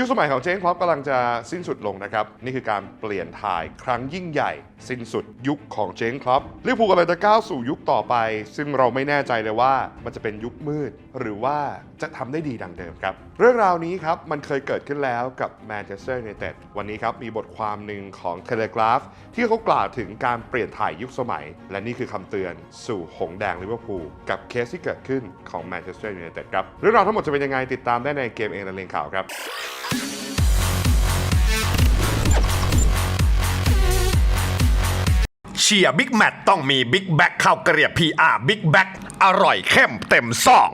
ยุคสมัยของเจนครอปกำลังจะสิ้นสุดลงนะครับ นี่คือการเปลี่ยนถ่ายครั้งยิ่งใหญ่ สิ้นสุดยุคของเจนครอปลิเวอร์พูลกำลังจะก้าวสู่ยุคต่อไป ซึ่งเราไม่แน่ใจเลยว่ามันจะเป็นยุคมืด หรือว่าจะทำได้ดีดังเดิมครับ เรื่องราวนี้ครับ มันเคยเกิดขึ้นแล้วกับแมนเชสเตอร์ยูไนเต็ดวันนี้ครับ มีบทความหนึ่งของเทเลกราฟที่เขากล่าวถึงการเปลี่ยนถ่ายยุคสมัย และนี่คือคำเตือนสู่หงแดงลิเวอร์พูลกับเคสที่เกิดขึ้นของแมนเชสเตอร์ยูไนเต็ดครับเรื่องราวทั้งหมดจะเป็นยังไงติดตามได้ในเกมเองและเลงข่าวครับเชียร์บิ๊กแมตต้องมีบิ๊กแบ็คข้าวเกลียบพีอาร์บิ๊กแบ็คอร่อยเข้มเต็มซอง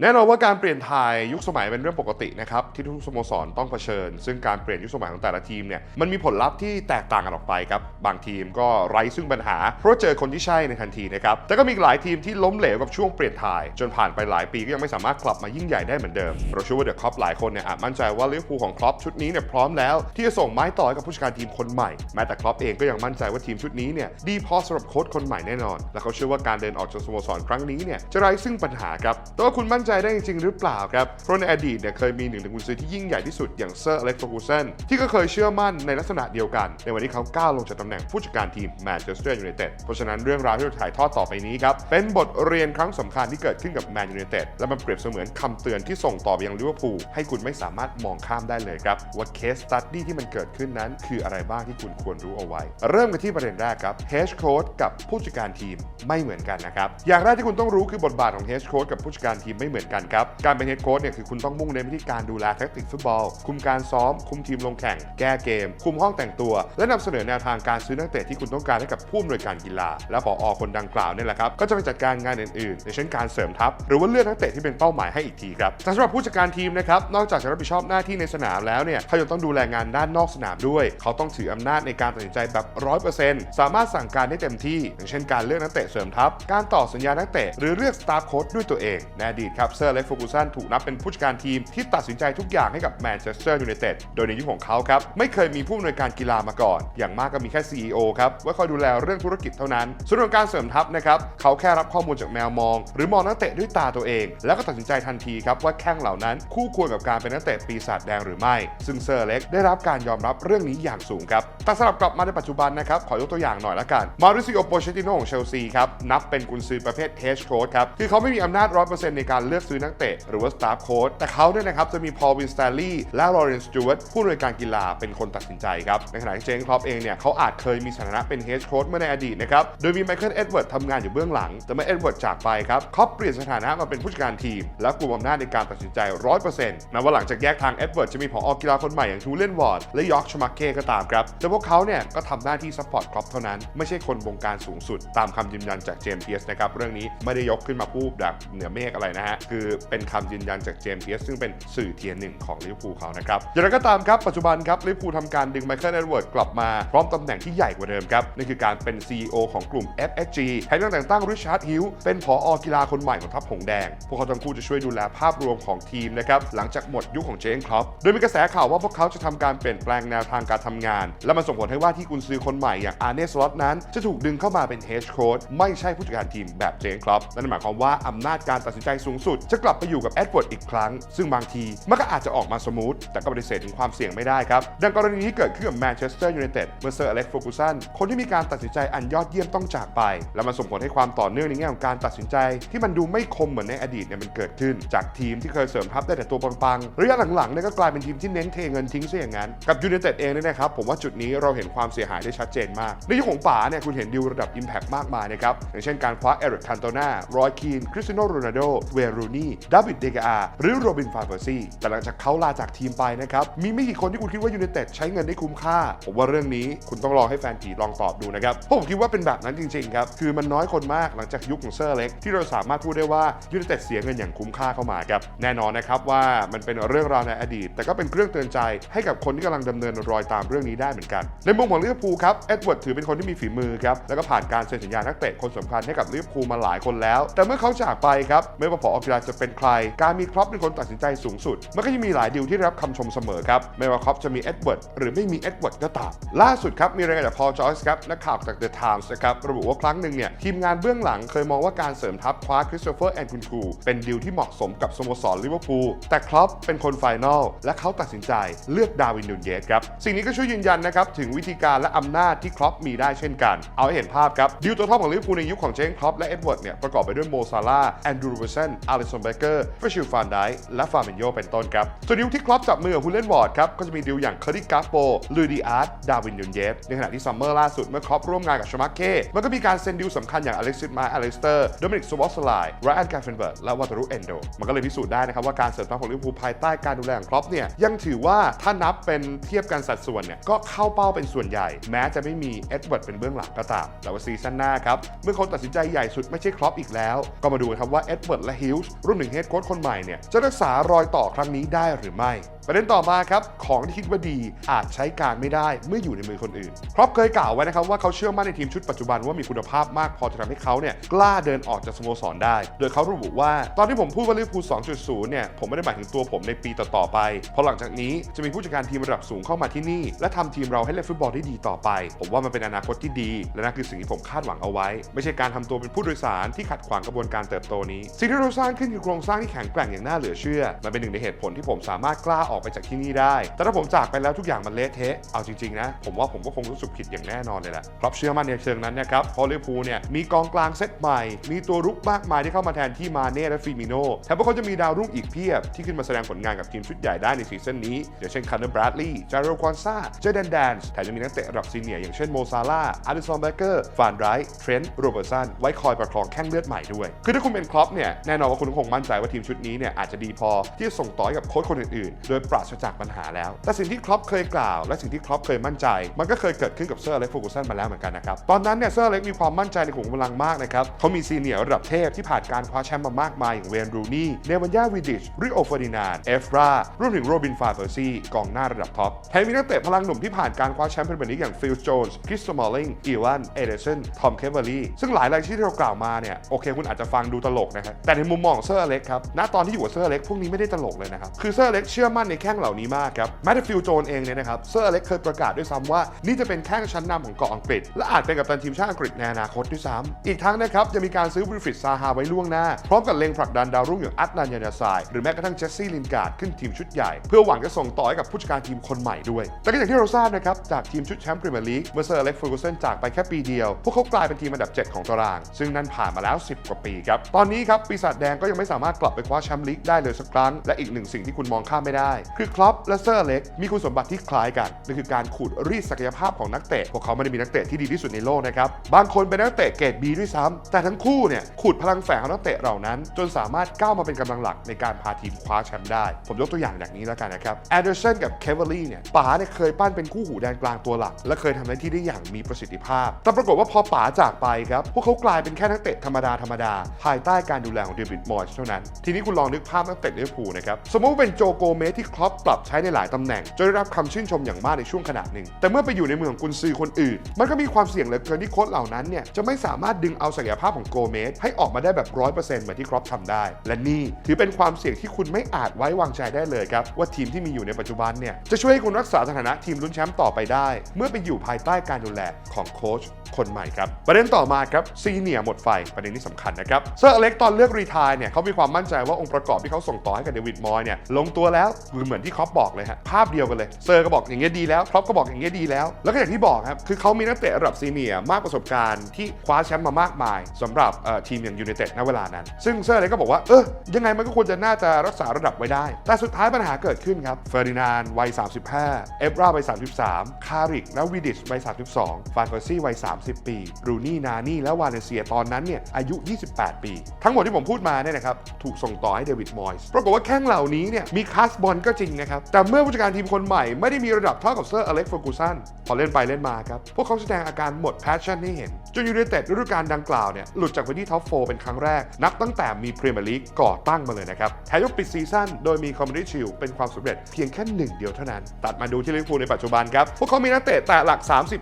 แน่นอนว่าการเปลี่ยนถ่ายยุคสมัยเป็นเรื่องปกตินะครับที่ทุกสโมสรต้องเผชิญ ซึ่งการเปลี่ยนยุคสมัยของแต่ละทีมเนี่ยมันมีผลลัพธ์ที่แตกต่างกันออกไปครับบางทีมก็ไร้ซึ่งปัญหา เพราะเจอคนที่ใช่ในทันทีนะครับแต่ก็มีหลายทีมที่ล้มเหลวกับช่วงเปลี่ยนถ่าย จนผ่านไปหลายปีก็ยังไม่สามารถกลับมายิ่งใหญ่ได้เหมือนเดิมเราเชื่อว่าเดอะครอปหลายคนเนี่ยอาจมั่นใจว่าลิเวอร์พูลของครอปชุดนี้เนี่ยพร้อมแล้วที่จะส่งไม้ต่อให้กับผู้จัดการทีมคนใหม่แม้แต่ครอปเองก็ยังมั่นใจว่าทีมชุดนี้เนี่ยดีพอสำหรับโค้ชคนใหม่แน่นอน และเขาเชื่อว่าการเดินออกจากสโมสรครั้งนี้เนี่ยจะไร้ซึ่งปัญหาครับแต่ว่าคุณมั่นใจได้จริงหรือเปล่าครับ เพราะในอดีตเนี่ยเคยมีหนึ่งในกุนซือที่ยิ่งใหญ่ที่สุดอย่างเซอร์อเล็กซ์ฟอร์กูสันที่ก็เคยเชื่อมั่นในลักษณะเดียวกัน ในวันที่เขาก้าวลงจากตำแหน่งผู้จัดการทีมแมนเชสเตอร์ยูไนเต็ดเพราะฉะนั้นเรื่องราวที่เราถ่ายทอดต่อไปนี้ครับเป็นบทเรียนครั้งสำคัญที่เกิดขึ้นกับแมนยูไนเต็ดและมันเปรียบเสมือนคำเตือนที่ส่งต่อไปยังลิเวอร์พูลให้คุณไม่สามารถมองข้ามได้เลยครับว่าเคสตัดดี้ที่มันเกิดขึ้นนั้น คืออะไรบ้างที่คุณควรรู้เอาไว้ เริ่มกันที่ประเด็นแรกครับเฮดโค้ดกับผู้จัดการทีมไม่เหมือนกันนะครับอย่างแรกที่คุณต้องรู้คือบทบาทของเฮดโค้ดกับผู้จัดการทีมไม่เหมือนกันครับ การเป็นเฮดโค้ดเนี่ยคือคุณต้องมุ่งเน้นไปที่การดูแลแทคติกฟุตบอล คุมการซ้อม คุมทีมลงแข่ง แก้เกม คุมห้องแต่งตัว และนำเสนอแนวทางการซื้อนักเตะที่คุณต้องการให้กับผู้อำนวยการกีฬา และผออคนดังกล่าวเนี่ยแหละครับ ก็จะไปจัดการงานอื่นๆในเช่นการเสริมทัพ หรือว่าเลือกนักเตะที่เป็นเป้าหมายให้อีกทีครับแต่สำหรับผู้จัดการทีมนะครับ นอกจากจะรับผิดชอบหน้าที่ในสนามแล้วเนี่ยเขายังต้องดูแลงานด้านนอกสนามด้วย เขาต้องถืออำนาจในการตัดสินใจแบบ 100%สามารถสั่งการได้เต็มที่ อย่างเช่นการเลือกนักเตะเสริมทัพ การต่อสัญญานักเตะหรือเลือกสตาฟโค้ชด้วยตัวเองในอครับเซอร์เล็กฟูกูสันถูกนับเป็นผู้จัดการทีมที่ตัดสินใจทุกอย่างให้กับแมนเชสเตอร์ยูไนเต็ดโดยในยุคของเขาครับไม่เคยมีผู้อำนวยการกีฬามาก่อน อย่างมากก็มีแค่ CEO ครับไว้คอยดูแลเรื่องธุรกิจเท่านั้น ส่วนเรื่องการเสริมทัพนะครับเขาแค่รับข้อมูลจากแมวมอง หรือมองนักเตะด้วยตาตัวเอง แล้วก็ตัดสินใจทันทีครับว่าแข้งเหล่านั้นคู่ควรกับการเป็นนักเตะปีศาจแดงหรือไม่ ซึ่งเซอร์เล็กได้รับการยอมรับเรื่องนี้อย่างสูงครับแต่สำหรับกลับมาในปัจจุบันนะครับขอยกตัวอย่างหน่อยละกันมาริซิโอโปเชติโนของเชลซีครับนับเป็นกุนซือประเภทเทสโค้ดครับคือเขาไม่มีอำนาจ100%ในการเลือกซื้อนักเตะหรือว่าสตาฟโค้ดแต่เขาเนี่ยนะครับจะมีพอลวินส t ตลี่และลอเรนสจ w ว r t ผู้อำนวยการกีฬาเป็นคนตัดสินใจครับ ในขณะที่เจนครอปเองเนี่ยเขาอาจเคยมีสถานะเป็นเฮดโค้ชเมื่อในอดีตนะครับ โดยมีไมเคิลเอ็ดเวิร์ดทำงานอยู่เบื้องหลัง แต่เมื่อเอ็ดเวิร์ดจากไปครับเขาเปลี่ยนสถานะมาเป็นผู้จัดการทีม และกลุ่มอำนาจในการตัดสินใจ 100%แม้ว่าหลังจากแยกทางเอ็ดเวิร์ดจะมีผอกีฬาคนใหม่อย่างทูเลนวอร์ดและยอร์กชมาเก้ก็ตามครับแต่พวกเขาเนี่ยก็ทำหน้าที่ซัพพอร์ตครอปเท่านั้นไม่ใช่คนบงการสูงสุดตามคำยืนยันจากเจมส์เพียสนะครับเรื่องนี้ไม่ได้ยกขึ้นมาพูดแบบเหนือเมฆอะไรนะฮะคือเป็นคำยืนยันจากเจมส์เพียสซึ่งเป็นสื่อเทียร์หนึ่งของลิเวอร์พูลเขานะครับอย่างไรก็ตามครับปัจจุบันครับลิเวอร์พูลทำการดึงไมเคิลเอ็ดเวิร์ดกลับมาพร้อมตำแหน่งที่ใหญ่กว่าเดิมครับนั่นคือการเป็น CEO ของกลุ่ม FSG ให้ตั้งแต่งตั้งริชาร์ดฮิลเป็นผอกีฬาคนใหม่ของทัพหงแดง พวกเขาทั้งคู่จะช่วยดูแลภาพรวมของทีมนะครับหลังจากหมดยุคของเจนครอปโดยมีกระแสข่าวว่าพวกเขาจะทำการเปลี่ยนแปลงแนวทางการทำงาน และมันส่งผลให้ว่าที่กุนซือคนใหม่อย่างอาร์เนสล็อตนั้น จะถูกดึงเข้ามาเป็นเฮดโค้ชไม่ใช่ผู้จัดการทีมแบบเจนครอปนั่นหมายความว่าอำนาจการตัดสินใจสูงสุดจะกลับไปอยู่กับเอ็ดเวิร์ดอีกครั้ง ซึ่งบางทีมันก็อาจจะออกมาสมูท แต่ก็ปฏิเสธถึงความเสี่ยงไม่ได้ครับ ดังกรณีนี้เกิดขึ้นกับแมนเชสเตอร์ยูไนเต็ดเมื่อเซอร์อเล็กซ์ฟกูสันคนที่มีการตัดสินใจอันยอดเยี่ยมต้องจากไป และมันส่งผลให้ความต่อเนื่องในแง่ของการตัดสินใจ ที่มันดูไม่คมเหมือนในอดีตเนี่ยมันเกิดขึ้น จากทีมที่เคยเสริมทัพได้แต่ตัวปังๆระยะหลังๆเนี่ยก็กลายเป็นทีมที่เน้นเทเงินทิ้งซะอย่างนั้นกับยูไนเต็ดเองเนี่ยนะครับผมว่าจุดนี้เราเห็นความเสียหายได้ชัดเจนมากในยุคของป๋าเนี่ยคุณเห็นดิวระดับ Impact มากมายนะครับอย่างเช่นการคว้าเอริกคันโตนา รอยคีน คริสตียโนโรนัลโด เวรูนี่ดาวิดเดกาหรือโรบินฟานเปอร์ซี่แต่หลังจากเขาลาจากทีมไปนะครับ มีไม่กี่คนที่คุณคิดว่ายูไนเต็ดใช้เงินได้คุ้มค่า ผมว่าเรื่องนี้คุณต้องลองให้แฟนผีลองตอบดูนะครับเพราะผมคิดว่าเป็นแบบนั้นจริงๆครับ คือมันน้อยคนมากหลังจากยุคของเซอร์เล็ก ที่เราสามารถพูดได้ว่ายูไนเต็ดเสียเงินอย่างคุ้มค่าเข้ามาครับแน่นอนนะครับว่ามันเป็นเรื่องราวในอดีต แต่ก็เป็นเครื่องเตือนใจให้กับคนที่กำลังดำเนินรอยตามเรื่องนี้ได้เหมือนกันในมุมของลิเวอร์พูลครับเอ็ดเวิร์ดถือเป็นคนที่มีฝีมือครับแล้วก็ผ่านการเซ็นสัญญานักเตะคนสำคัญให้กับลิเวอร์พูลมาหลายคนแล้ว แต่เมื่อเขาจากไปครับไม่ว่าผอกีฬาลาจะเป็นใคร การมีครอปเป็นคนตัดสินใจสูงสุด มันก็ยังมีหลายดีลที่รับคำชมเสมอครับ ไม่ว่าครอปจะมีเอ็ดเวิร์ดหรือไม่มีเอ็ดเวิร์ดก็ตาม ล่าสุดครับ มีรายงานจากพอลจอยส์ครับ นักข่าวจาก The Times นะครับ ระบุว่าครั้งหนึ่งเนี่ย ทีมงานเบื้องหลังเคยมองว่าการเสริมทัพคว้าคริสโตเฟอร์แอนคุนคูเป็นดีลที่เหมาะสมกับสโมสรลิเวอร์พูล แต่ครอปเป็นคนไฟนอลและเขาตัดสินใจเลือกดาวินนูเยสครับ สิ่งนี้ก็ช่วยยืนยันนะครับถึงวิธีการและอำนาจที่ครอปมีได้เช่นกัน เอาให้เห็นภาพครับดีลตัวท็อปของลิเวอร์พูลในยุคของเจงครอปและเอ็ดเวิร์ดเนี่ยประกอบไปด้วยโมซาลาแอนดรูเวอร์สันอาริสันเบเกอร์ฟรชิลฟานไดและฟาร์มินโยเป็นต้นครับส่วนดีลที่ครอปจับมือกับฮูเลนวอร์ดครับก็จะมีดีลอย่างเคอร์ริกาโปลูดิอาร์ตดาวินนูนเยสในขณะที่ซัมเมอร์ล่าสุดเมื่อครอปร่วมงานกับชมาเก้มันก็มีการเซ็นดีลสำคัญอย่างอเล็กซิสมาอเล็กสเตอร์โดมินิกสวอตสไลไรอันกาเฟนเบิร์กและวอตารุเอนโดมันก็เลยพิสูจน์ได้นะครับว่าการเสริมทัพของลิเวอร์พูลภายใต้การดูแลของครอปเนี่ยยังถือว่าถ้านับเป็นเทียบกันสัดส่วนเนี่ยก็เข้าเป้าเป็นส่วนใหญ่ แม้จะไม่มีเอ็ดเวิร์ดเป็นเบื้องหลังก็ตามแต่ว่าซีซั่นหน้าครับเมื่อคนตัดสินใจใหญ่สุดไม่ใช่ครอปอีกแล้ว ก็มาดูครับว่าเอ็ดเวิร์ดและฮิลรุ่นหนึ่งเฮดโค้ชคนใหม่เนี่ยจะรักษารอยต่อครั้งนี้ได้หรือไม่ประเด็นต่อมาครับของที่คิดว่าดีอาจใช้การไม่ได้เมื่ออยู่ในมือคนอื่นครอปเคยกล่าวไว้นะครับว่าเขาเชื่อมั่นในทีมชุดปัจจุบันว่ามีคุณภาพมากพอจะทำให้เขาเนี่ยกล้าเดินออกจากสโมสรได้ โดยเขาระบุว่า ตอนที่ผมพูดว่าลิเวอร์พูล 2.0 เนี่ยผมไม่ได้หมายถึงตัวผมในปีต่อๆไป เพราะหลังจากนี้จะมีผู้จัดการทีมระดับสูงเข้ามาที่นี่ และทำทีมเราให้เล่นฟุตบอลได้ดีต่อไป ผมว่ามันเป็นอนาคตที่ดี และนั่นคือสิ่งที่ผมคาดหวังเอาไว้ ไม่ใช่การทำตัวเป็นผู้โดยสารที่ขัดขวางกระบวนการเติบโตนี้สิ่งที่เราสร้างขึ้นคือโครงสร้างที่แข็งแกร่งอย่างน่าเหลือเชื่อมันเป็นหนึ่งในเหตุผลที่ผมสามารถกล้าออกไปจากที่นี่ได้ แต่ถ้าผมจากไปแล้วทุกอย่างมันเละเทะ เอาจริงๆนะ ผมว่าผมก็คงรู้สึกผิดอย่างแน่นอนเลยแหละครับเชื่อมั่นในเชิงนั้นนะครับเพราะลิเวอร์พูลเนี่ยมีกองกลางเซตใหม่ มีตัวรุกมากมายที่เข้ามาแทนที่มาเน่และฟิมิโน่แถมพวกเขาจะมีดาวรุ่งอีกเพียบ ที่ขึ้นมาแสดงผลงานกับทีมชุดใหญ่ได้ในซีซั่นนี้อย่างเช่นคันเนอร์บรัดลีย์จาร์โรควอนซาเจเดนแดนส์แถมยังมีนักเตะระดับซีเนียร์อย่างเช่นโมซาลาอาริสันเบเกอร์ฟานไรท์เทรนต์โรเบิร์ตสันไว้คอยประคองแข้งเลือดใหม่ด้วย คือถ้าคุณเป็นครอปเนี่ยแน่นอนว่าคุณคงมั่นใจว่าทีมชุดนี้เนี่ยอาจจะดีพอที่จะส่งต่อกับโค้ชคนอื่นๆโดยปราศจากปัญหาแล้ว แต่สิ่งที่ครอปเคยกล่าว และสิ่งที่ครอปเคยมั่นใจ มันก็เคยเกิดขึ้นกับเซอร์อเล็กซ์ฟูกูสันมาแล้วเหมือนกันนะครับ ตอนนั้นเนี่ยเซอร์อเล็กซ์มีความมั่นใจในขุมกำลังมากนะครับเขามีซีเนียร์ระดับเทพที่ผ่านการคว้าแชมป์มามากมายอย่างเวนรูนี่เนวันยาวิดิชริโอเฟอร์ดินานเอฟรารวมถึงโรบินฟาเฟอร์ซีกองหน้าระดับท็อปแถมมีนักเตะพลังหนุ่มที่ผ่านการคว้าแชมป์พรีเมียร์ลีกอย่างฟิลโจนส์คริสโตมอลลิงอีวานเอเดสันทอมเคเวอรี่ซึ่งหลายรายชื่อที่เรากล่าวมาเนี่ยโอเค คุณอาจจะฟังดูตลกนะครับแต่ในมุมมองเซอร์เล็กครับณตอนที่อยู่กับเซอร์เล็กพวกนี้ไม่ได้ตลกเลยนะครับคือเซอร์เล็กเชื่อมั่นในแข้งเหล่านี้มากครับแม้แต่ฟิลโจนเองเนี่ยนะครับเซอร์อเล็กเคยประกาศด้วยซ้ำว่านี่จะเป็นแข้งชั้นนำของเกาะอังกฤษ และอาจเป็นกัปตันทีมชาติอังกฤษในอนาคตด้วยซ้ำอีกทั้งนะครับยังมีการซื้อวิลฟริดซาฮาไว้ล่วงหน้า พร้อมกับเล็งผลักดันดาวรุ่งอย่างอัตนันยานาซายหรือแม้กระทั่งเจสซี่ลินการ์ดขึ้นทีมชุดใหญ่เพื่อหวังจะส่งต่อให้กับผู้จัดการทีมคนใหม่ด้วย แต่ก็อย่างที่เราทราบนะครับจากทีมชุดแชมป์พรีเมียร์ลีกเมื่อเซอร์อเล็กเฟอร์กูสันจากไปแค่ปีเดียว พวกเขากลายเป็นทีมอันดับ 7 ของตาราง ซึ่งนั่นผ่านมาแล้ว 10 กว่าปีครับตอนนี้ครับปีศาจแดงก็ยังไม่สามารถกลับไปคว้าแชมป์ลีกได้เลยสักครั้งและอีกหนึ่งสิ่งที่คุณมองข้ามไม่ได้คือครอปและเซอร์เล็กมีคุณสมบัติที่คล้ายกันนั่นคือการขูดรีดศักยภาพของนักเตะพวกเขาไม่ได้มีนักเตะที่ดีที่สุดในโลกนะครับบางคนเป็นนักเตะเกรด B ด้วยซ้ำแต่ทั้งคู่เนี่ยขูดพลังแฝงของนักเตะเหล่านั้น จนสามารถก้าวมาเป็นกำลังหลักในการพาทีมคว้าแชมป์ได้ ผมยกตัวอย่างอย่างนี้แล้วกันนะครับแอดเดอร์สันกับเคเวอรี่เนี่ยป๋าเนี่ยเคยปั้นเป็นคู่หูแดนกลางตัวหลัก และเคยทำหน้าที่ได้อย่างมีประสิทธิภาพ แต่ปรากฏว่าพอป๋าจากไปครับพวกเขากลายเป็นแค่นักเตะธรรมดาธรรมดาภายใต้การดูแลของเดวิดมอยส์เท่านั้น ทีนี้คุณลองนึกภาพนักเตะลิเวอร์พูลนะครับสมมติว่าเป็นโจโกเมสที่ครอปปรับใช้ในหลายตำแหน่งจนได้รับคำชื่นชมอย่างมากในช่วงขณะหนึ่ง แต่เมื่อไปอยู่ในเมืองกุนซือคนอื่น มันก็มีความเสี่ยงเหลือเกินที่โค้ชเหล่านั้นเนี่ยจะไม่สามารถดึงเอาศักยภาพของโกเมสให้ออกมาได้แบบร้อยเปอร์เซ็นต์เหมือนที่ครอปทำได้ และนี่ถือเป็นความเสี่ยงที่คุณไม่อาจไว้วางใจได้เลยครับว่าทีมที่มีอยู่ในปัจจุบันเนี่ยจะช่วยให้คุณรักษาสถานะทีมลุ้นแชมป์ต่อไปได้ เมื่อไปอยู่ภายใต้การดูแลของโค้ช คนใหม่ครับ ประเด็นต่อมาครับซีเนียหมดไฟประเด็นนี้สำคัญนะครับเซอร์อเล็กตอนเลือกรีทายเนี่ยเขามีความมั่นใจว่าองค์ประกอบที่เขาส่งต่อให้กับเดวิดมอยเนี่ยลงตัวแล้วคือเหมือนที่ครอปบอกเลยฮะภาพเดียวกันเลยเซอร์ก็บอกอย่างเงี้ยดีแล้วครอปก็บอกอย่างเงี้ยดีแล้ว แล้วก็อย่างที่บอกครับคือเขามีนักเตะระดับซีเนียมากประสบการณ์ที่คว้าแชมป์มามากมายสำหรับทีมอย่างยูไนเต็ดณเวลานั้น ซึ่งเซอร์อเล็กก็บอกว่าเออยังไงมันก็ควรจะน่าจะรักษาระดับไว้ได้ แต่สุดท้ายปัญหาเกิดขึ้นครับเฟอร์ดินานวัย 35 เอฟราวัย 33 คาริกและวิดิชวัย 32 ฟานเฟอร์ซี่วัย30 ปีรูนี่นานี่และวาเลนเซียตอนนั้นเนี่ยอายุ 28 ปี ทั้งหมดที่ผมพูดมาเนี่ยนะครับถูกส่งต่อให้เดวิดมอยส์ปรากฏว่าแข้งเหล่านี้เนี่ยมีคาสบอลก็จริงนะครับ แต่เมื่อผู้จัดการทีมคนใหม่ไม่ได้มีระดับเท่ากับเซอร์อเล็กซ์เฟอร์กูสันพอเล่นไปเล่นมาครับพวกเขาแสดงอาการหมดแพชชั่นให้เห็น จนยูไนเต็ดฤดูกาลดังกล่าวเนี่ยหลุดจากพื้นที่ท็อปโฟเป็นครั้งแรก นับตั้งแต่มีพรีเมียร์ลีกก่อตั้งมาเลยนะครับแถมยังปิดซีซั่นโดยมีคอมมิ n ีชิลเป็นความสำเร็จเพียงแค่หนึ่งเดียวเท่านั้น ตัดมาดูที่ลิเวอร์พูลในปัจจุบันครับ พวกเขามีนักเตะแต่หลัก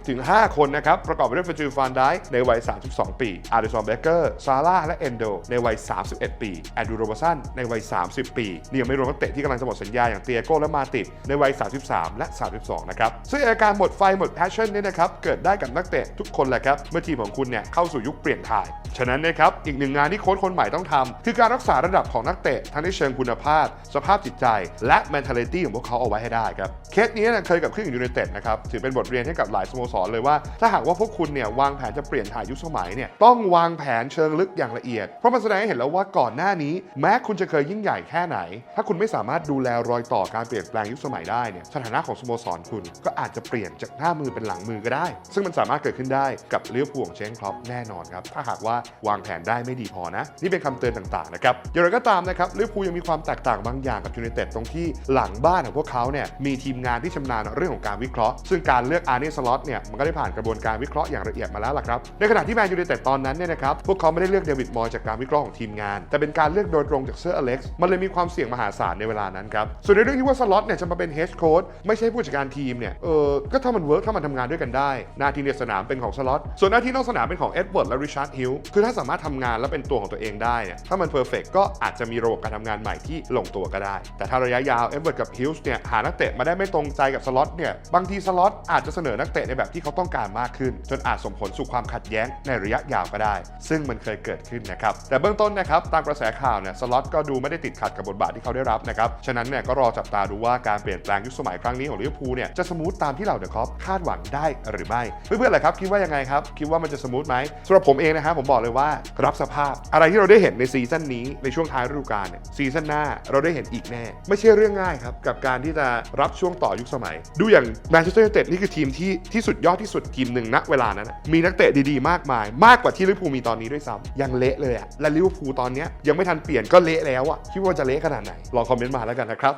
30-5 คนนะครับ ประกอบไปด้วยเฟจิฟานไดในวัย 32 ปี อาร์ดิซอนเบเกอร์ ซาร่า และเอนโด ในวัย 31 ปีแอนดูโรบสันในวัย 30 ปี นี่ยังไม่รวมนักเตะที่กำลังจะหมดสัญญาอย่างเตียโก้และมาติดในวัย 33 และ 32 นะครับ ซึ่งอาการหมดไฟหมดแพชชั่นเนี่ยนะครับ เกิดได้กับนักเตะทุกคนแหละครับ เมื่อทีมของคุณเนี่ยเข้าสู่ยุคเปลี่ยนถ่าย ฉะนั้นนะครับอีกหนึ่งงานที่โค้ชคนใหม่ต้องทำคือการรักษาระดับของนักเตะทั้งในเชิงคุณภาพ สภาพจิตใจ และ mentality ของพวกเขาเอาไว้ให้ได้ครับเคสนี้เนยเคยกับขึ้นกับยูไนเต็ดนะครับถือเป็นบทเรียนให้กับหลายสโมสรเลยว่า ถ้าหากว่าพวกคุณเนี่ยวางแผนจะเปลี่ยนถ่ายยุคสมัยเนี่ยต้องวางแผนเชิงลึกอย่างละเอียด เพราะมันแสดงให้เห็นแล้วว่าก่อนหน้านี้ แม้คุณจะเคยยิ่งใหญ่แค่ไหน ถ้าคุณไม่สามารถดูแลรอยต่อการเปลี่ยนแปลงยุคสมัยได้เนี่ยสถานะของสโมสรคุณก็อาจจะเปลี่ยนจากหน้ามือเป็นหลังมือก็ได้ ซึ่งมันสามารถเกิดขึ้นได้กับเลี้ยวผูลของเชงครอปแน่นอนครับ ถ้าหากว่าวางแผนได้ไม่ดีพอนะ นี่เป็นคำเตือนต่างๆนะครับอย่างไรก็ตามนะครับลิเวอร์พูลยังมีความแตกต่างบางอย่างกับยูไนเต็ดตรงที่หลังบ้านของพวกเขาเนี่ยมีทีมงานที่ชำนาญเรื่องของการวิเคราะห์ ซึ่งการเลือกอาร์เนสล็อตเนี่ยมันก็ได้ผ่านกระบวนการวิเคราะห์อย่างละเอียดมาแล้วล่ะครับในขณะที่แมนยูไนเต็ดตอนนั้นเนี่ยนะครับพวกเขาไม่ได้เลือกเดวิดมอยจากการวิเคราะห์ของทีมงาน แต่เป็นการเลือกโดยตรงจากเซอร์อเล็กซ์มันเลยมีความเสี่ยงมหาศาลในเวลานั้นครับส่วนในเรื่องที่ว่าสล็อตเนี่ยจะมาเป็นเฮดโค้ชไม่ใช่ผู้จัดการทีมเนี่ยเออก็ถ้ามันเวิร์กถ้ามันทำงานด้วยกันได้หน้าที่ในสนามเป็นของสล็อตส่วนหน้าที่นอกสนามเป็นของเอ็ดเวิร์ดและริชาร์ดฮิลคือถ้าสามารถทำงานและเป็นตัวของตัวเองได้เนี่ยถ้ามันเพอร์เฟกก็อาจจะมีระบบการทำงานใหม่ที่ลงตัวก็ได้ แต่ถ้าระยะยาวเอ็ดเวิร์ดกับฮิลส์เนี่ยหานักเตะมาได้ไม่ตรงใจกับสล็อตเนี่ยบางทีสล็อตอาจจะเสนอนักเตะในแบบที่เขาต้องการมากขึ้น จนอาจส่งผลสู่ความขัดแย้งในระยะยาวก็ได้ ซึ่งมันเคยเกิดขึ้นนะครับแต่เบื้องต้นนะครับตามกระแสข่าวเนี่ยสล็อตก็ดูไม่ได้ติดขัดกับบทบาทที่เขาได้รับนะครับฉะนั้นเนี่ยก็รอจับตาดูว่าการเปลี่ยนแปลงยุคสมัยครั้งนี้ของลิเวอร์พูลเนี่ยจะสมูทตามที่เหล่าเดอะคอปคาดหวังได้หรือไม่เพื่อนๆล่ะครับคิดว่ายังไงครับคิดว่ามันจะสมูทไหมสำหรับผมเองนะครับผมบอกเลยว่ารับสภาพอะไรที่เราได้เห็นในซีซั่นนี้ในช่วงท้ายฤดูกาลเนี่ยซีซั่นหน้าเราได้เห็นอีกแน่ ไม่ใช่เรื่องง่ายครับ กับการที่จะรับช่วงต่อยุคสมัย ดูอย่างแมนเชสเตอร์ยูไนเต็ดนี่คือทีมที่ที่สุดยอดที่สุดทีมหนึ่งณเวลานั้น มีนักเตะดีๆ มากมาย มากกว่าที่ลิเวอร์พูลมีตอนนี้ด้วยซ้ำยังเละเลยอะและลิเวอร์พูลตอนเนี้ยยังไม่ทันเปลี่ยนก็เละแล้วอะคิดว่าจะเละขนาดไหนลองคอมเมนต์มาแล้วกันนะครับ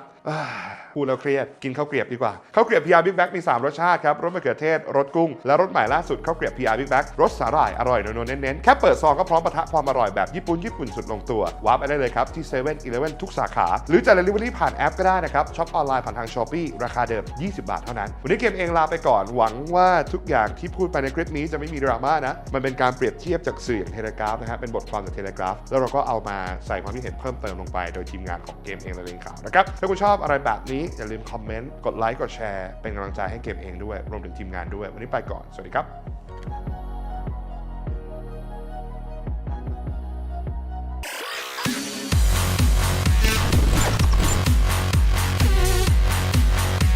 พูดแล้วเครียดกินข้าวเกรียบดีกว่าข้าวเกรียบ PR Big Bag มี 3 รสชาติครับ รสมะเขือเทศ รสกุ้ง และรสใหม่ล่าสุดข้าวเกรียบ PR Big Bag รสสาหร่าย อร่อยนัวเน้นๆ แค่เปิดซองก็พร้อมปะทะความอร่อยแบบญี่ปุ่น ญี่ปุ่นสุดลงตัววาร์ปไปได้เลยครับ ที่7 e เ e ่ e อทุกสาขา หรือจะ Delivery ผ่านแอปก็ได้นะครับช็อปออนไลน์ผ่านทาง s h อ p e e ราคาเดิม 20 บาทเท่านั้นวันนี้เกมเองลาไปก่อนหวังว่าทุกอย่างที่พูดไปในคลิปนี้จะไม่มีดราม่านะมันเป็นการเปรียบเทียบจากสื่ออย่างเทเลกราฟนะฮะเป็นบทความจากเทเลกราฟแล้วเราก็เอามาใส่ความคิดเห็นเพิ่มเติมลงไป โดยทีมงานของเกมเองและเลงข่าวนะครับถ้าคุณชอบอะไรแบบนี้อย่าลืมคอมเมนต์กดไลค์กดแชร์เป็นกำลังใจให้เกมเองด้วยรวมถึงทีมงานด้วย วันนี้ไปก่อน สวัสดีครับ